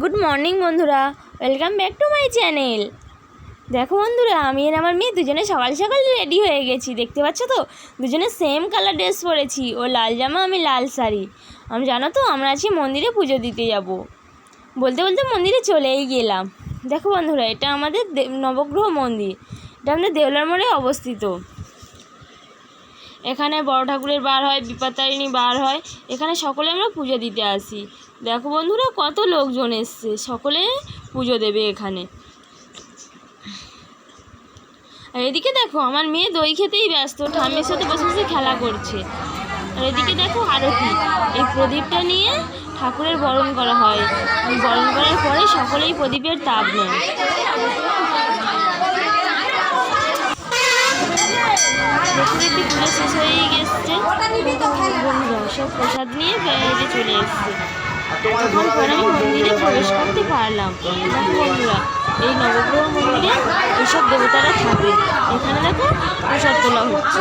Good morning বন্ধুরা, welcome back to my channel. দেখো বন্ধুরা, আমি আর আমার মেয়ে দুজনে সকাল সকাল রেডি হয়ে গেছি, দেখতে পাচ্ছ তো? দুজনে সেম কালার ড্রেস পরেছি, ও লাল জামা, আমি লাল শাড়ি। আমি, জানো তো, আমরা আছি মন্দিরে পুজো দিতে যাব। বলতে বলতে মন্দিরে চলেই গেলাম। দেখো বন্ধুরা, এটা আমাদের নবগ্রহ মন্দির, এটা আমাদের দেওলার মোড়ে অবস্থিত। এখানে বড় ঠাকুরের বার হয় বিপত্তারিণী বার হয়। এখানে সকলে আমরা পুজো দিতে আসি। দেখো বন্ধুরা, কত লোকজন এসছে। সকলে পুজো দেবে এখানে। আর এদিকে দেখো, আমার মেয়ে দই খেতেই ব্যস্ত। ঠাম্মির সাথে বসে বসে খেলা করছে। আর এদিকে দেখো আরতি। এই প্রদীপটা নিয়ে ঠাকুরের বরণ করা হয়। বরণ করার পরে সকলেই প্রদীপের তাপ নেয়। দেখতে পুজো শেষ হয়ে গেছে। বন্ধুরা সব প্রসাদ নিয়ে বাইরে চলে এসছে। তখন পরে আমি মন্দিরে প্রবেশ করতে পারলাম। বন্ধুরা, এই নবগ্রহ মন্দিরে এইসব দেবতারা থাকে এখানে দেখো প্রসাদ তোলা হচ্ছে।